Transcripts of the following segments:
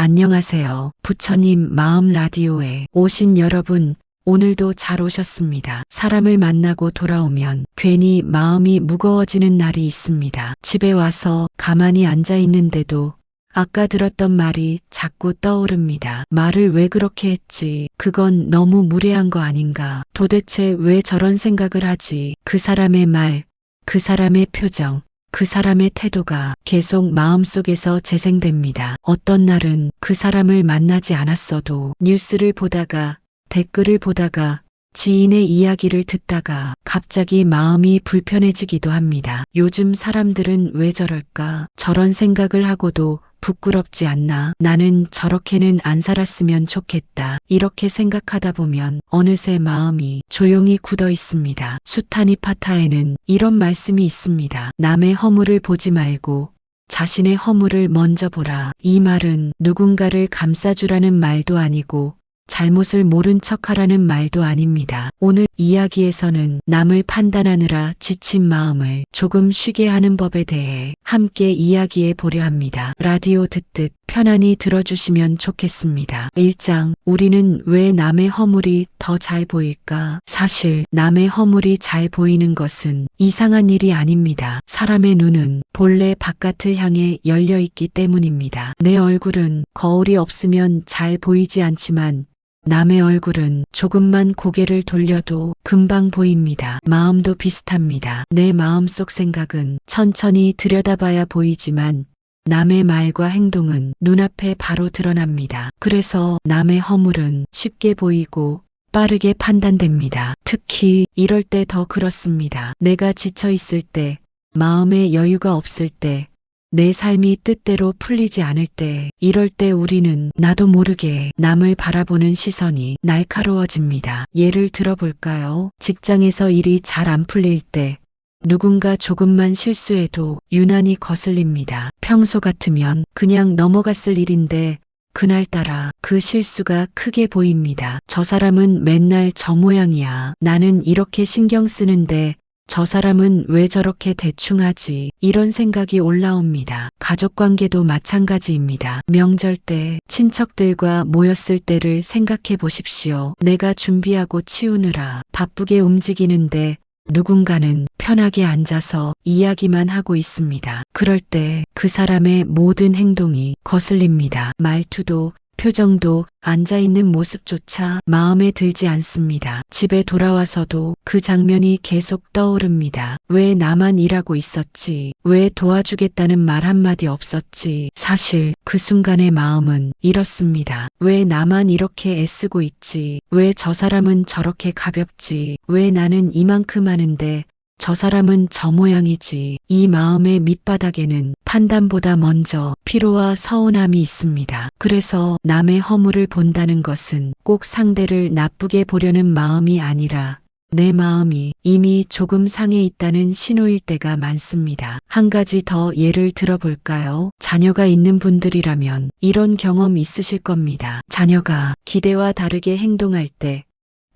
안녕하세요. 부처님 마음 라디오에 오신 여러분, 오늘도 잘 오셨습니다. 사람을 만나고 돌아오면 괜히 마음이 무거워지는 날이 있습니다. 집에 와서 가만히 앉아 있는데도 아까 들었던 말이 자꾸 떠오릅니다. 말을 왜 그렇게 했지? 그건 너무 무례한 거 아닌가? 도대체 왜 저런 생각을 하지? 그 사람의 말, 그 사람의 표정, 그 사람의 태도가 계속 마음속에서 재생됩니다. 어떤 날은 그 사람을 만나지 않았어도 뉴스를 보다가 댓글을 보다가 지인의 이야기를 듣다가 갑자기 마음이 불편해지기도 합니다. 요즘 사람들은 왜 저럴까? 저런 생각을 하고도 부끄럽지 않나? 나는 저렇게는 안 살았으면 좋겠다. 이렇게 생각하다 보면 어느새 마음이 조용히 굳어 있습니다. 수타니 파타에는 이런 말씀이 있습니다. 남의 허물을 보지 말고 자신의 허물을 먼저 보라. 이 말은 누군가를 감싸주라는 말도 아니고 잘못을 모른 척 하라는 말도 아닙니다. 오늘 이야기에서는 남을 판단하느라 지친 마음을 조금 쉬게 하는 법에 대해 함께 이야기해 보려 합니다. 라디오 듣듯 편안히 들어주시면 좋겠습니다. 1장 우리는 왜 남의 허물이 더 잘 보일까? 사실 남의 허물이 잘 보이는 것은 이상한 일이 아닙니다. 사람의 눈은 본래 바깥을 향해 열려 있기 때문입니다. 내 얼굴은 거울이 없으면 잘 보이지 않지만 남의 얼굴은 조금만 고개를 돌려도 금방 보입니다. 마음도 비슷합니다. 내 마음속 생각은 천천히 들여다봐야 보이지만 남의 말과 행동은 눈앞에 바로 드러납니다. 그래서 남의 허물은 쉽게 보이고 빠르게 판단됩니다. 특히 이럴 때 더 그렇습니다. 내가 지쳐 있을 때, 마음에 여유가 없을 때, 내 삶이 뜻대로 풀리지 않을 때, 이럴 때 우리는 나도 모르게 남을 바라보는 시선이 날카로워집니다. 예를 들어볼까요? 직장에서 일이 잘 안 풀릴 때, 누군가 조금만 실수해도 유난히 거슬립니다. 평소 같으면 그냥 넘어갔을 일인데, 그날따라 그 실수가 크게 보입니다. 저 사람은 맨날 저 모양이야. 나는 이렇게 신경 쓰는데 저 사람은 왜 저렇게 대충 하지? 이런 생각이 올라옵니다. 가족 관계도 마찬가지입니다. 명절 때 친척들과 모였을 때를 생각해 보십시오. 내가 준비하고 치우느라 바쁘게 움직이는데 누군가는 편하게 앉아서 이야기만 하고 있습니다. 그럴 때 그 사람의 모든 행동이 거슬립니다. 말투도 표정도 앉아있는 모습조차 마음에 들지 않습니다. 집에 돌아와서도 그 장면이 계속 떠오릅니다. 왜 나만 일하고 있었지? 왜 도와주겠다는 말 한마디 없었지? 사실 그 순간의 마음은 이렇습니다. 왜 나만 이렇게 애쓰고 있지? 왜 저 사람은 저렇게 가볍지? 왜 나는 이만큼 하는데 저 사람은 저 모양이지. 이 마음의 밑바닥에는 판단보다 먼저 피로와 서운함이 있습니다. 그래서 남의 허물을 본다는 것은 꼭 상대를 나쁘게 보려는 마음이 아니라 내 마음이 이미 조금 상해 있다는 신호일 때가 많습니다. 한 가지 더 예를 들어볼까요? 자녀가 있는 분들이라면 이런 경험 있으실 겁니다. 자녀가 기대와 다르게 행동할 때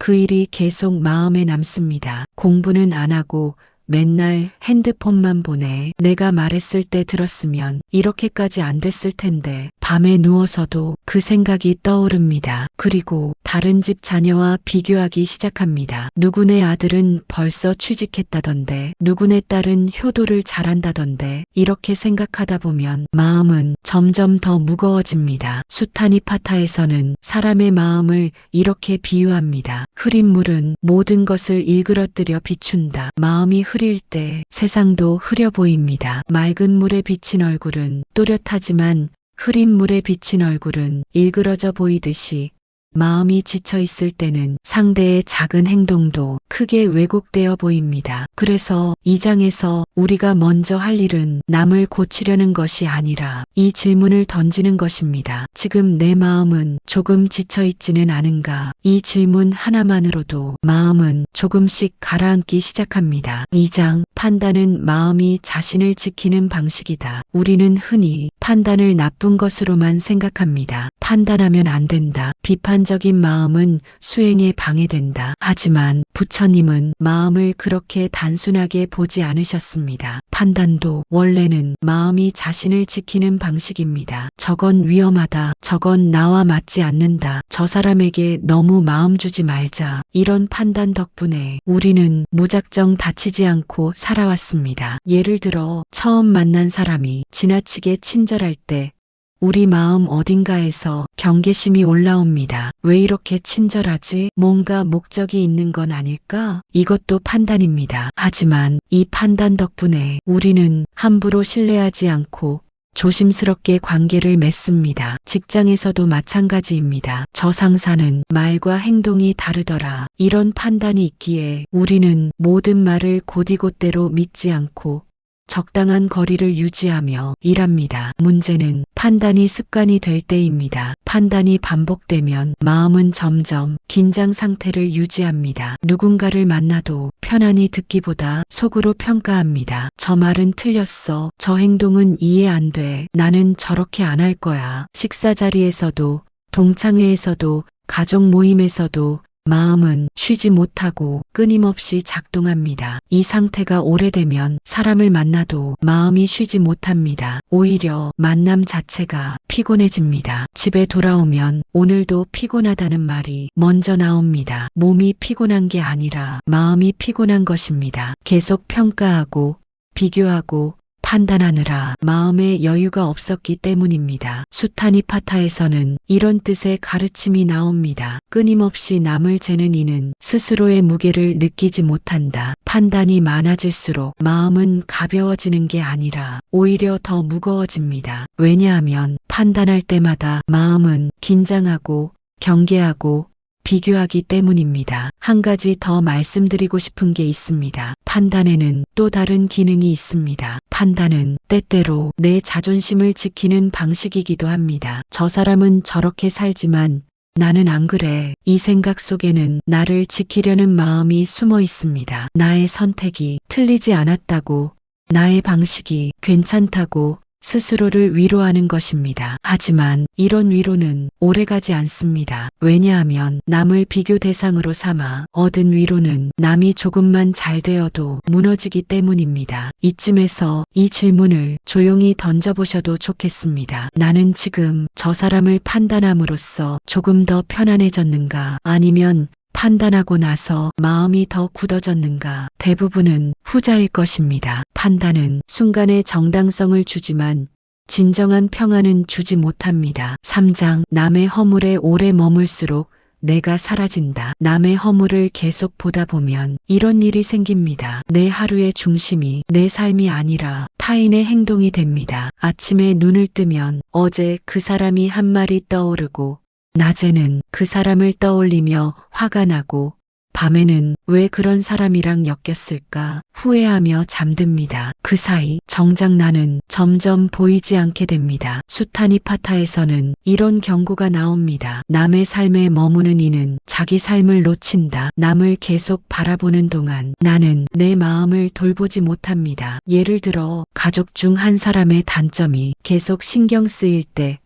그 일이 계속 마음에 남습니다. 공부는 안 하고 맨날 핸드폰만 보내. 내가 말했을 때 들었으면 이렇게까지 안 됐을 텐데 밤에 누워서도 그 생각이 떠오릅니다. 그리고 다른 집 자녀와 비교하기 시작합니다. 누구네 아들은 벌써 취직했다던데 누구네 딸은 효도를 잘한다던데 이렇게 생각하다 보면 마음은 점점 더 무거워집니다. 수타니 파타에서는 사람의 마음을 이렇게 비유합니다. 흐린 물은 모든 것을 일그러뜨려 비춘다. 마음이 흐릴 때 세상도 흐려 보입니다. 맑은 물에 비친 얼굴은 또렷하지만 흐린 물에 비친 얼굴은 일그러져 보이듯이 마음이 지쳐 있을 때는 상대의 작은 행동도 크게 왜곡되어 보입니다. 그래서 이 장에서 우리가 먼저 할 일은 남을 고치려는 것이 아니라 이 질문을 던지는 것입니다. 지금 내 마음은 조금 지쳐 있지는 않은가? 이 질문 하나만으로도 마음은 조금씩 가라앉기 시작합니다. 2장 판단은 마음이 자신을 지키는 방식이다. 우리는 흔히 판단을 나쁜 것으로만 생각합니다. 판단하면 안 된다. 비판 극단적인 마음은 수행에 방해된다. 하지만 부처님은 마음을 그렇게 단순하게 보지 않으셨습니다. 판단도 원래는 마음이 자신을 지키는 방식입니다. 저건 위험하다. 저건 나와 맞지 않는다. 저 사람에게 너무 마음 주지 말자. 이런 판단 덕분에 우리는 무작정 다치지 않고 살아왔습니다. 예를 들어 처음 만난 사람이 지나치게 친절할 때 우리 마음 어딘가에서 경계심이 올라옵니다. 왜 이렇게 친절하지? 뭔가 목적이 있는 건 아닐까? 이것도 판단입니다. 하지만 이 판단 덕분에 우리는 함부로 신뢰하지 않고 조심스럽게 관계를 맺습니다. 직장에서도 마찬가지입니다. 저 상사는 말과 행동이 다르더라. 이런 판단이 있기에 우리는 모든 말을 곧이곧대로 믿지 않고 적당한 거리를 유지하며 일합니다. 문제는 판단이 습관이 될 때입니다. 판단이 반복되면 마음은 점점 긴장 상태를 유지합니다. 누군가를 만나도 편안히 듣기보다 속으로 평가합니다. 저 말은 틀렸어. 저 행동은 이해 안 돼. 나는 저렇게 안 할 거야. 식사 자리에서도 동창회에서도 가족 모임에서도 마음은 쉬지 못하고 끊임없이 작동합니다. 이 상태가 오래되면 사람을 만나도 마음이 쉬지 못합니다. 오히려 만남 자체가 피곤해집니다. 집에 돌아오면 오늘도 피곤하다는 말이 먼저 나옵니다. 몸이 피곤한 게 아니라 마음이 피곤한 것입니다. 계속 평가하고 비교하고 판단하느라 마음에 여유가 없었기 때문입니다. 수타니파타에서는 이런 뜻의 가르침이 나옵니다. 끊임없이 남을 재는 이는 스스로의 무게를 느끼지 못한다. 판단이 많아질수록 마음은 가벼워지는 게 아니라 오히려 더 무거워집니다. 왜냐하면 판단할 때마다 마음은 긴장하고 경계하고 비교하기 때문입니다. 한 가지 더 말씀드리고 싶은 게 있습니다. 판단에는 또 다른 기능이 있습니다. 판단은 때때로 내 자존심을 지키는 방식이기도 합니다. 저 사람은 저렇게 살지만 나는 안 그래. 이 생각 속에는 나를 지키려는 마음이 숨어 있습니다. 나의 선택이 틀리지 않았다고, 나의 방식이 괜찮다고 스스로를 위로하는 것입니다. 하지만 이런 위로는 오래가지 않습니다. 왜냐하면 남을 비교 대상으로 삼아 얻은 위로는 남이 조금만 잘 되어도 무너지기 때문입니다. 이쯤에서 이 질문을 조용히 던져보셔도 좋겠습니다. 나는 지금 저 사람을 판단함으로써 조금 더 편안해졌는가 아니면 판단하고 나서 마음이 더 굳어졌는가 대부분은 후자일 것입니다. 판단은 순간의 정당성을 주지만 진정한 평안은 주지 못합니다. 3장 남의 허물에 오래 머물수록 내가 사라진다. 남의 허물을 계속 보다 보면 이런 일이 생깁니다. 내 하루의 중심이 내 삶이 아니라 타인의 행동이 됩니다. 아침에 눈을 뜨면 어제 그 사람이 한 말이 떠오르고 낮에는 그 사람을 떠올리며 화가 나고 밤에는 왜 그런 사람이랑 엮였을까 후회하며 잠듭니다. 그 사이 정작 나는 점점 보이지 않게 됩니다. 수타니 파타에서는 이런 경고가 나옵니다. 남의 삶에 머무는 이는 자기 삶을 놓친다. 남을 계속 바라보는 동안 나는 내 마음을 돌보지 못합니다. 예를 들어 가족 중 한 사람의 단점이 계속 신경 쓰일 때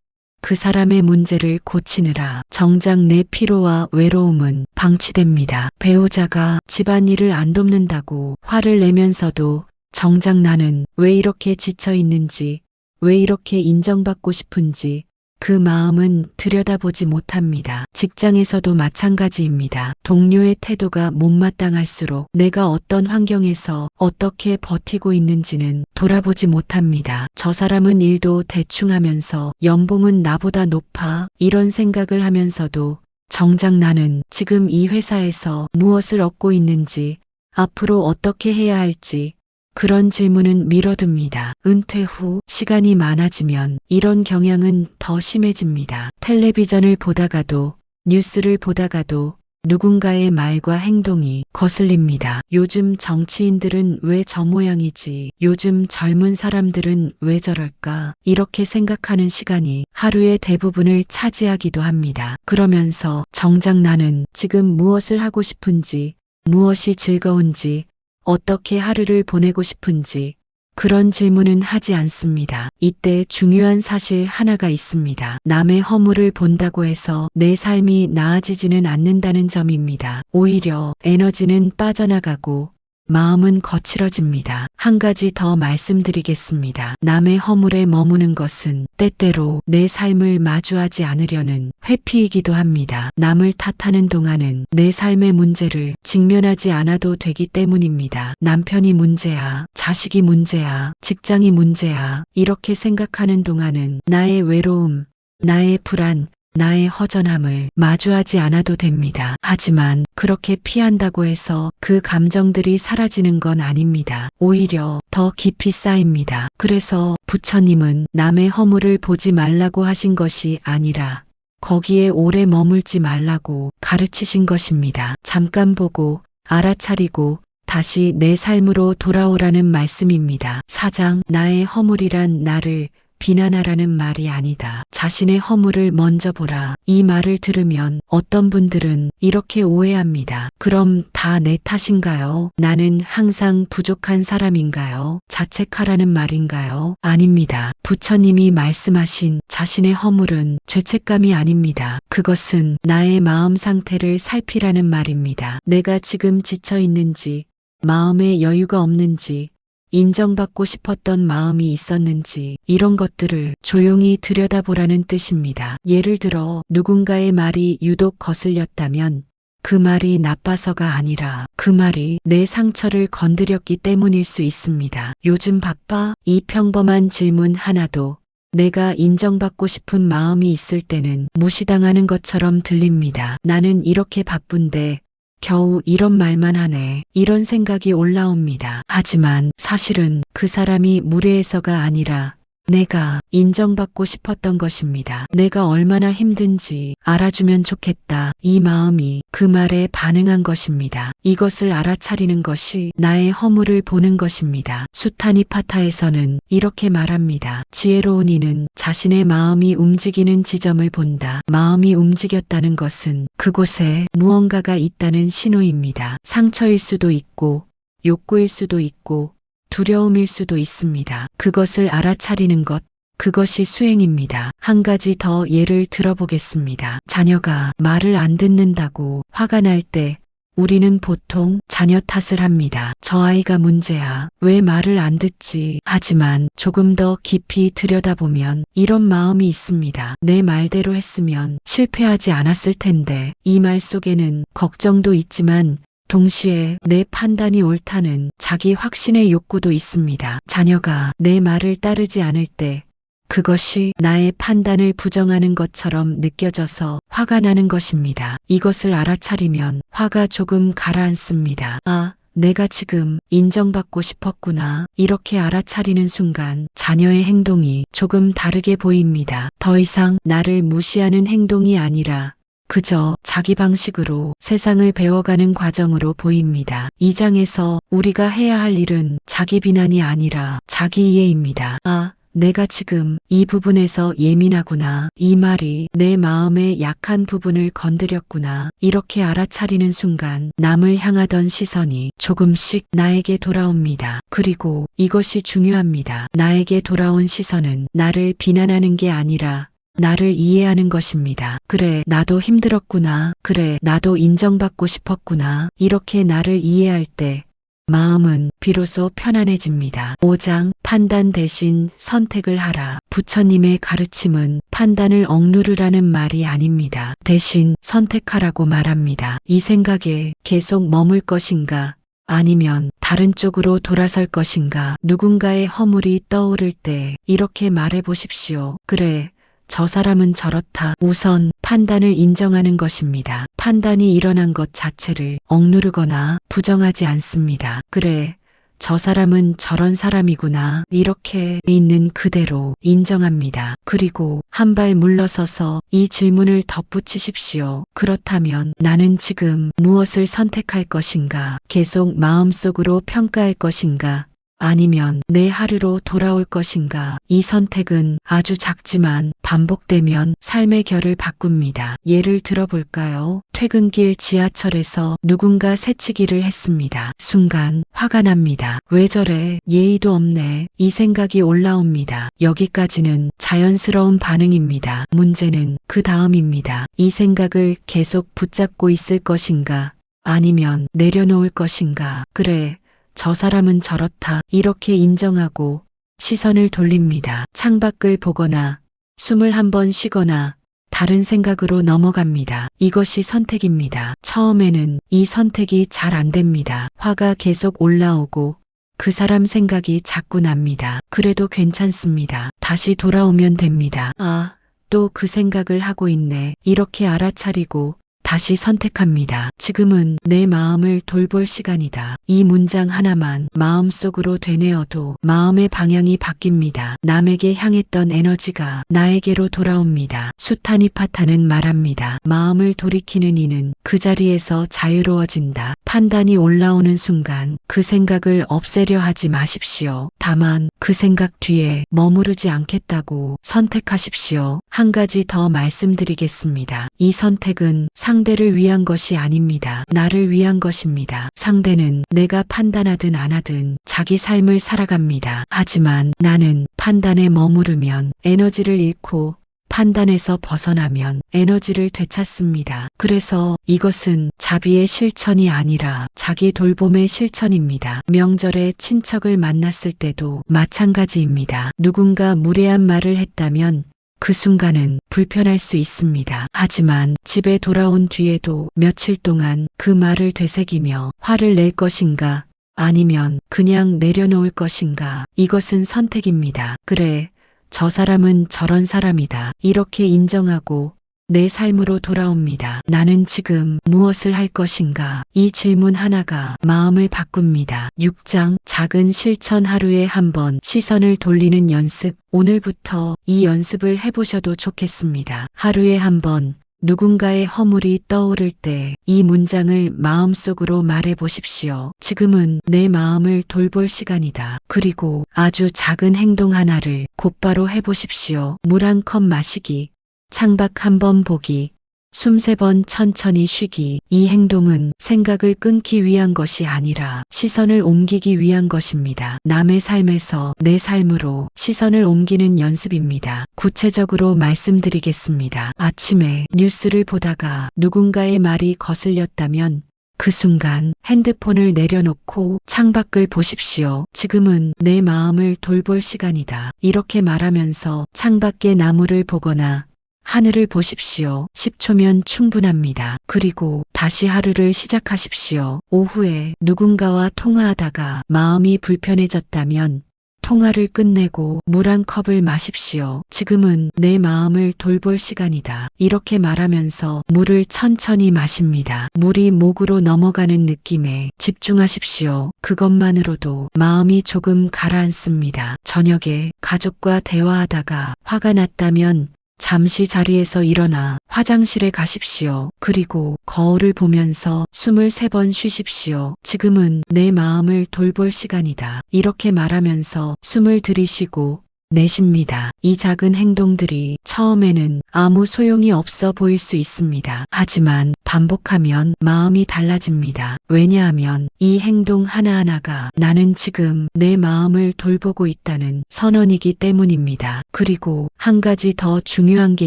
그 사람의 문제를 고치느라 정작 내 피로와 외로움은 방치됩니다. 배우자가 집안일을 안 돕는다고 화를 내면서도 정작 나는 왜 이렇게 지쳐 있는지, 왜 이렇게 인정받고 싶은지 그 마음은 들여다보지 못합니다. 직장에서도 마찬가지입니다. 동료의 태도가 못마땅할수록 내가 어떤 환경에서 어떻게 버티고 있는지는 돌아보지 못합니다. 저 사람은 일도 대충 하면서 연봉은 나보다 높아 이런 생각을 하면서도 정작 나는 지금 이 회사에서 무엇을 얻고 있는지 앞으로 어떻게 해야 할지 그런 질문은 미뤄둡니다. 은퇴 후 시간이 많아지면 이런 경향은 더 심해집니다. 텔레비전을 보다가도 뉴스를 보다가도 누군가의 말과 행동이 거슬립니다. 요즘 정치인들은 왜 저 모양이지? 요즘 젊은 사람들은 왜 저럴까? 이렇게 생각하는 시간이 하루의 대부분을 차지하기도 합니다. 그러면서 정작 나는 지금 무엇을 하고 싶은지, 무엇이 즐거운지, 어떻게 하루를 보내고 싶은지 그런 질문은 하지 않습니다. 이때 중요한 사실 하나가 있습니다. 남의 허물을 본다고 해서 내 삶이 나아지지는 않는다는 점입니다. 오히려 에너지는 빠져나가고 마음은 거칠어집니다. 한 가지 더 말씀드리겠습니다. 남의 허물에 머무는 것은 때때로 내 삶을 마주하지 않으려는 회피이기도 합니다. 남을 탓하는 동안은 내 삶의 문제를 직면하지 않아도 되기 때문입니다. 남편이 문제야, 자식이 문제야, 직장이 문제야, 이렇게 생각하는 동안은 나의 외로움, 나의 불안, 나의 허전함을 마주하지 않아도 됩니다. 하지만 그렇게 피한다고 해서 그 감정들이 사라지는 건 아닙니다. 오히려 더 깊이 쌓입니다. 그래서 부처님은 남의 허물을 보지 말라고 하신 것이 아니라 거기에 오래 머물지 말라고 가르치신 것입니다. 잠깐 보고 알아차리고 다시 내 삶으로 돌아오라는 말씀입니다. 사장, 나의 허물이란 나를 비난하라는 말이 아니다. 자신의 허물을 먼저 보라. 이 말을 들으면 어떤 분들은 이렇게 오해합니다. 그럼 다 내 탓인가요? 나는 항상 부족한 사람인가요? 자책하라는 말인가요? 아닙니다. 부처님이 말씀하신 자신의 허물은 죄책감이 아닙니다. 그것은 나의 마음 상태를 살피라는 말입니다. 내가 지금 지쳐 있는지, 마음에 여유가 없는지, 인정받고 싶었던 마음이 있었는지 이런 것들을 조용히 들여다보라는 뜻입니다. 예를 들어 누군가의 말이 유독 거슬렸다면 그 말이 나빠서가 아니라 그 말이 내 상처를 건드렸기 때문일 수 있습니다. 요즘 바빠? 이 평범한 질문 하나도 내가 인정받고 싶은 마음이 있을 때는 무시당하는 것처럼 들립니다. 나는 이렇게 바쁜데 겨우 이런 말만 하네. 이런 생각이 올라옵니다. 하지만 사실은 그 사람이 무례해서가 아니라 내가 인정받고 싶었던 것입니다. 내가 얼마나 힘든지 알아주면 좋겠다. 이 마음이 그 말에 반응한 것입니다. 이것을 알아차리는 것이 나의 허물을 보는 것입니다. 수타니파타에서는 이렇게 말합니다. 지혜로운 이는 자신의 마음이 움직이는 지점을 본다. 마음이 움직였다는 것은 그곳에 무언가가 있다는 신호입니다. 상처일 수도 있고 욕구일 수도 있고 두려움일 수도 있습니다. 그것을 알아차리는 것, 그것이 수행입니다. 한 가지 더 예를 들어보겠습니다. 자녀가 말을 안 듣는다고 화가 날 때 우리는 보통 자녀 탓을 합니다. 저 아이가 문제야. 왜 말을 안 듣지? 하지만 조금 더 깊이 들여다보면 이런 마음이 있습니다. 내 말대로 했으면 실패하지 않았을 텐데 이 말 속에는 걱정도 있지만 동시에 내 판단이 옳다는 자기 확신의 욕구도 있습니다. 자녀가 내 말을 따르지 않을 때 그것이 나의 판단을 부정하는 것처럼 느껴져서 화가 나는 것입니다. 이것을 알아차리면 화가 조금 가라앉습니다. 아, 내가 지금 인정받고 싶었구나. 이렇게 알아차리는 순간 자녀의 행동이 조금 다르게 보입니다. 더 이상 나를 무시하는 행동이 아니라 그저 자기 방식으로 세상을 배워가는 과정으로 보입니다. 이 장에서 우리가 해야 할 일은 자기 비난이 아니라 자기 이해입니다. 아, 내가 지금 이 부분에서 예민하구나. 이 말이 내 마음의 약한 부분을 건드렸구나. 이렇게 알아차리는 순간 남을 향하던 시선이 조금씩 나에게 돌아옵니다. 그리고 이것이 중요합니다. 나에게 돌아온 시선은 나를 비난하는 게 아니라 나를 이해하는 것입니다. 그래, 나도 힘들었구나. 그래, 나도 인정받고 싶었구나. 이렇게 나를 이해할 때 마음은 비로소 편안해집니다. 5장 판단 대신 선택을 하라. 부처님의 가르침은 판단을 억누르라는 말이 아닙니다. 대신 선택하라고 말합니다. 이 생각에 계속 머물 것인가 아니면 다른 쪽으로 돌아설 것인가 누군가의 허물이 떠오를 때 이렇게 말해 보십시오. 그래, 저 사람은 저렇다. 우선 판단을 인정하는 것입니다. 판단이 일어난 것 자체를 억누르거나 부정하지 않습니다. 그래, 저 사람은 저런 사람이구나. 이렇게 있는 그대로 인정합니다. 그리고 한 발 물러서서 이 질문을 덧붙이십시오. 그렇다면 나는 지금 무엇을 선택할 것인가? 계속 마음속으로 평가할 것인가? 아니면 내 하루로 돌아올 것인가. 이 선택은 아주 작지만 반복되면 삶의 결을 바꿉니다. 예를 들어볼까요? 퇴근길 지하철에서 누군가 새치기를 했습니다. 순간 화가 납니다. 왜 저래? 예의도 없네. 이 생각이 올라옵니다. 여기까지는 자연스러운 반응입니다. 문제는 그 다음입니다. 이 생각을 계속 붙잡고 있을 것인가? 아니면 내려놓을 것인가? 그래. 저 사람은 저렇다. 이렇게 인정하고 시선을 돌립니다. 창밖을 보거나 숨을 한번 쉬거나 다른 생각으로 넘어갑니다. 이것이 선택입니다. 처음에는 이 선택이 잘 안 됩니다. 화가 계속 올라오고 그 사람 생각이 자꾸 납니다. 그래도 괜찮습니다. 다시 돌아오면 됩니다. 아, 또 그 생각을 하고 있네. 이렇게 알아차리고 다시 선택합니다. 지금은 내 마음을 돌볼 시간이다. 이 문장 하나만 마음속으로 되뇌어도 마음의 방향이 바뀝니다. 남에게 향했던 에너지가 나에게로 돌아옵니다. 수타니 파타는 말합니다. 마음을 돌이키는 이는 그 자리에서 자유로워진다. 판단이 올라오는 순간 그 생각을 없애려 하지 마십시오. 다만 그 생각 뒤에 머무르지 않겠다고 선택하십시오. 한 가지 더 말씀드리겠습니다. 이 선택은 상 대를 위한 것이 아닙니다. 나를 위한 것입니다. 상대는 내가 판단하든 안 하든 자기 삶을 살아갑니다. 하지만 나는 판단에 머무르면 에너지를 잃고 판단에서 벗어나면 에너지를 되찾습니다. 그래서 이것은 자비의 실천이 아니라 자기 돌봄의 실천입니다. 명절에 친척을 만났을 때도 마찬가지입니다. 누군가 무례한 말을 했다면 그 순간은 불편할 수 있습니다. 하지만 집에 돌아온 뒤에도 며칠 동안 그 말을 되새기며 화를 낼 것인가 아니면 그냥 내려놓을 것인가 이것은 선택입니다. 그래, 저 사람은 저런 사람이다. 이렇게 인정하고 내 삶으로 돌아옵니다. 나는 지금 무엇을 할 것인가? 이 질문 하나가 마음을 바꿉니다. 6장 작은 실천 하루에 한 번 시선을 돌리는 연습. 오늘부터 이 연습을 해보셔도 좋겠습니다. 하루에 한 번 누군가의 허물이 떠오를 때 이 문장을 마음속으로 말해 보십시오. 지금은 내 마음을 돌볼 시간이다. 그리고 아주 작은 행동 하나를 곧바로 해 보십시오. 물 한 컵 마시기, 창밖 한 번 보기, 숨세 번 천천히 쉬기. 이 행동은 생각을 끊기 위한 것이 아니라 시선을 옮기기 위한 것입니다. 남의 삶에서 내 삶으로 시선을 옮기는 연습입니다. 구체적으로 말씀드리겠습니다. 아침에 뉴스를 보다가 누군가의 말이 거슬렸다면 그 순간 핸드폰을 내려놓고 창밖을 보십시오. 지금은 내 마음을 돌볼 시간이다. 이렇게 말하면서 창밖의 나무를 보거나 하늘을 보십시오. 10초면 충분합니다. 그리고 다시 하루를 시작하십시오. 오후에 누군가와 통화하다가 마음이 불편해졌다면 통화를 끝내고 물 한 컵을 마십시오. 지금은 내 마음을 돌볼 시간이다. 이렇게 말하면서 물을 천천히 마십니다. 물이 목으로 넘어가는 느낌에 집중하십시오. 그것만으로도 마음이 조금 가라앉습니다. 저녁에 가족과 대화하다가 화가 났다면 잠시 자리에서 일어나 화장실에 가십시오. 그리고 거울을 보면서 숨을 세번 쉬십시오. 지금은 내 마음을 돌볼 시간이다. 이렇게 말하면서 숨을 들이쉬고 내쉽니다. 이 작은 행동들이 처음에는 아무 소용이 없어 보일 수 있습니다. 하지만 반복하면 마음이 달라집니다. 왜냐하면 이 행동 하나하나가 나는 지금 내 마음을 돌보고 있다는 선언이기 때문입니다. 그리고 한 가지 더 중요한 게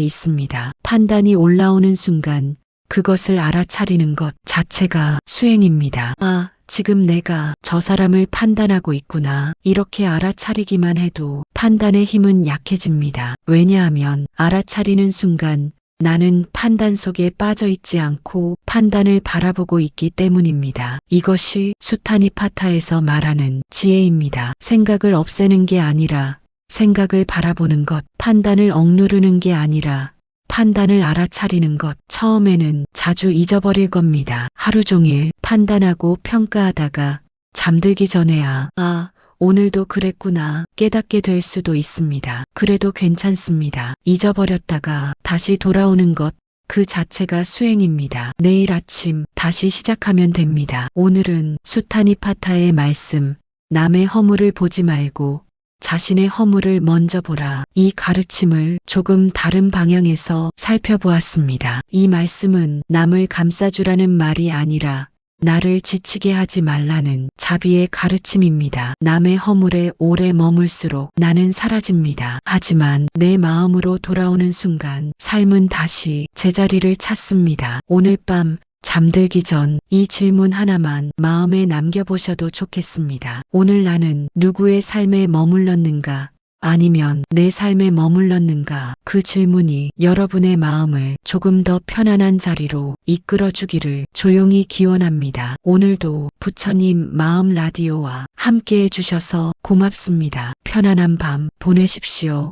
있습니다. 판단이 올라오는 순간 그것을 알아차리는 것 자체가 수행입니다. 아, 지금 내가 저 사람을 판단하고 있구나. 이렇게 알아차리기만 해도 판단의 힘은 약해집니다. 왜냐하면 알아차리는 순간 나는 판단 속에 빠져 있지 않고 판단을 바라보고 있기 때문입니다. 이것이 수타니 파타에서 말하는 지혜입니다. 생각을 없애는 게 아니라 생각을 바라보는 것, 판단을 억누르는 게 아니라 판단을 알아차리는 것 처음에는 자주 잊어버릴 겁니다. 하루 종일 판단하고 평가하다가 잠들기 전에야 아 오늘도 그랬구나 깨닫게 될 수도 있습니다. 그래도 괜찮습니다. 잊어버렸다가 다시 돌아오는 것 그 자체가 수행입니다. 내일 아침 다시 시작하면 됩니다. 오늘은 수타니 파타의 말씀 남의 허물을 보지 말고 자신의 허물을 먼저 보라. 이 가르침을 조금 다른 방향에서 살펴보았습니다. 이 말씀은 남을 감싸주라는 말이 아니라 나를 지치게 하지 말라는 자비의 가르침입니다. 남의 허물에 오래 머물수록 나는 사라집니다. 하지만 내 마음으로 돌아오는 순간 삶은 다시 제자리를 찾습니다. 오늘 밤 잠들기 전 이 질문 하나만 마음에 남겨보셔도 좋겠습니다. 오늘 나는 누구의 삶에 머물렀는가? 아니면 내 삶에 머물렀는가? 그 질문이 여러분의 마음을 조금 더 편안한 자리로 이끌어 주기를 조용히 기원합니다. 오늘도 부처님 마음 라디오와 함께 해주셔서 고맙습니다. 편안한 밤 보내십시오.